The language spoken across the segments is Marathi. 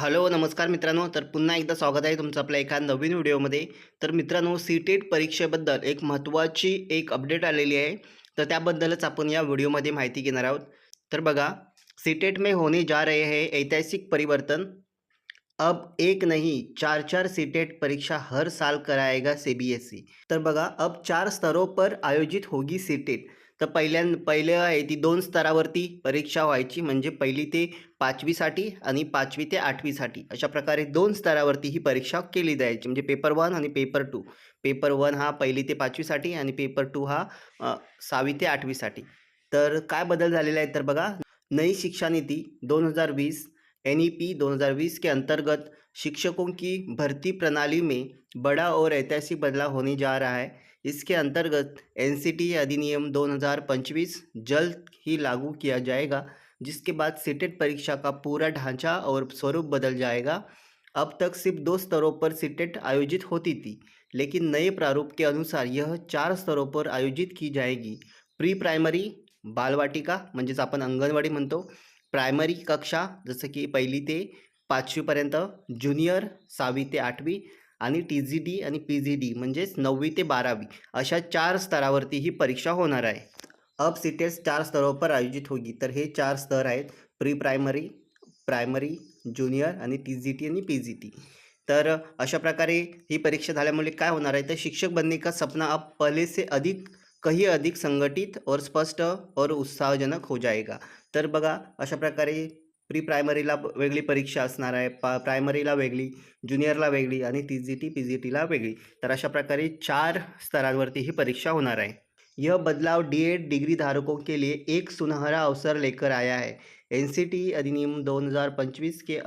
हॅलो नमस्कार मित्रांनो. तर पुन्हा एकदा स्वागत आहे तुमचं आपल्या एका नवीन व्हिडिओमध्ये. तर मित्रांनो सी टेट परीक्षेबद्दल एक महत्त्वाची एक अपडेट आलेली आहे. तर त्याबद्दलच आपण या व्हिडिओमध्ये माहिती घेणार आहोत. तर बघा सी टेट में होने जा रहे हैं ऐतिहासिक परिवर्तन. अब एक नहीं चार चार सी टेट परीक्षा हर साल कराएगा सी बी एस ई तर बघा अब चार स्तरों पर आयोजित होगी सी टेट तर पहिल्या पहिलं आहे ती दोन स्तरावरती परीक्षा व्हायची. म्हणजे पहिली ते पाचवीसाठी आणि पाचवी ते आठवीसाठी. अशा प्रकारे दोन स्तरावरती ही परीक्षा केली जायची. म्हणजे पेपर वन आणि पेपर टू. पेपर वन हा पहिली ते पाचवीसाठी आणि पेपर टू हा सहावी ते आठवीसाठी. तर काय बदल झालेला आहे? तर बघा नई शिक्षा नीति 2020 एन ई पी दो हज़ार बीस के अंतर्गत शिक्षकों की भर्ती प्रणाली में बड़ा और ऐतिहासिक बदलाव होने जा रहा है. इसके अंतर्गत एन सी टी अधिनियम 2025 जल्द ही लागू किया जाएगा, जिसके बाद सीटेट परीक्षा का पूरा ढांचा और स्वरूप बदल जाएगा। अब तक सिर्फ़ दो स्तरों पर सीटेट आयोजित होती थी, लेकिन नए प्रारूप के अनुसार यह चार स्तरों पर आयोजित की जाएगी। प्री प्रायमरी बालवाटिका म्हणजेच आपण अंगणवाडी म्हणतो प्रायमरी कक्षा, जसं की पहिली ते पाचवीपर्यंत ज्युनियर सहावी ते आठवी आणि टी जी डी आणि पी जी डी म्हणजेच नववी ते बारावी अशा चार स्तरावरती ही परीक्षा होणार आहे. अब सीटेट चार स्तरावर पर आयोजित होगी. तर हे चार स्तर आहेत. प्री प्रायमरी प्रायमरी ज्युनियर आणि टी जी टी आणि पी जी टी तर अशा प्रकारे ही परीक्षा झाल्यामुळे काय होणार आहे? तर शिक्षक बनने का सपना अब पहले से अधिक कही अधिक संघटित और स्पष्ट और उत्साहजनक हो जाएगा. तर बघा अशा प्रकारे प्री प्रायमरीला ब- वेगळी परीक्षा असणार आहे, पा, प्रायमरीला वेगळी, ज्युनियरला वेगळी आणि T G T P G टीला वेगळी. तर अशा प्रकारे चार स्तरांवरती ही परीक्षा होणार आहे. यह बदलाव डी एड डिग्री धारकों के लिए एक सुनहरा अवसर लेकर आया है. एन सी टी अधिनियम 2025 के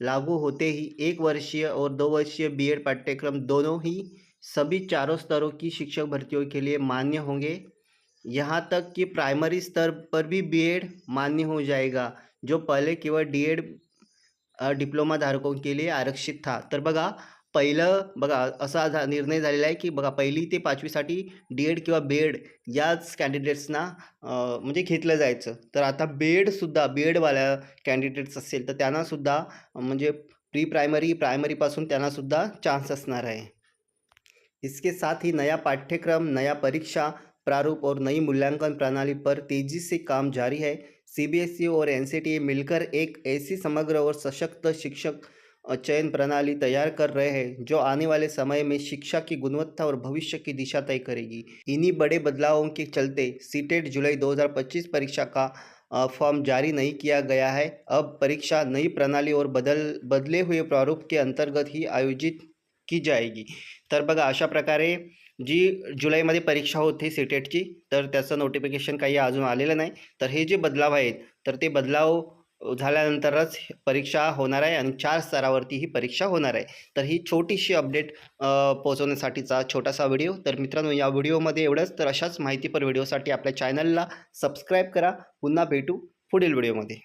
लागू होते ही एक वर्षीय और दो वर्षीय बीएड पाठ्यक्रम दोनों ही सभी चारों स्तरों की शिक्षक भर्तियों के लिए मान्य होंगे. यहाँ तक कि प्राइमरी स्तर पर भी बीएड मान्य हो जाएगा. जो पहले केवळ डी एड डिप्लोमा धारकों के लिए आरक्षित था. तर बघा पहिलं बघा असा झा निर्णय झालेला आहे की बघा पहिली ते पाचवीसाठी डी एड किंवा बी एड याच कॅन्डिडेट्सना म्हणजे घेतलं जायचं. तर आता बी एडसुद्धा बी एडवाल्या कॅन्डिडेट्स असेल तर त्यांनासुद्धा म्हणजे प्री प्रायमरी प्रायमरीपासून त्यांनासुद्धा चान्स असणार आहे. इसके साथ ही नया पाठ्यक्रम नया परीक्षा प्रारूप और नई मूल्यांकन प्रणाली पर तेजी से काम जारी है. सीबीएसई और एनसीटीए मिलकर एक ऐसी समग्र और सशक्त शिक्षक चयन प्रणाली तैयार कर रहे हैं, जो आने वाले समय में शिक्षा की गुणवत्ता और भविष्य की दिशा तय करेगी। इन्हीं बड़े बदलावों के चलते सीटेट जुलाई 2025 परीक्षा का फॉर्म जारी नहीं किया गया है। अब परीक्षा नई प्रणाली और बदल, बदले हुए प्रारूप के अंतर्गत ही आयोजित की जाएगी. तर बघा अशा प्रकारे जी जुलैमध्ये परीक्षा होती सी टेटची तर त्याचं नोटिफिकेशन काही अजून आलेलं नाही. तर हे जे बदलाव आहेत तर ते बदलाव झाल्यानंतरच परीक्षा होणार आहे आणि चार स्तरावरती ही परीक्षा होणार आहे. तर ही छोटीशी अपडेट पोहोचवण्यासाठीचा छोटासा व्हिडिओ तर मित्रांनो या व्हिडिओमध्ये एवढंच. तर अशाच माहितीपर व्हिडिओसाठी आपल्या चॅनलला सबस्क्राईब करा. पुन्हा भेटू पुढील व्हिडिओमध्ये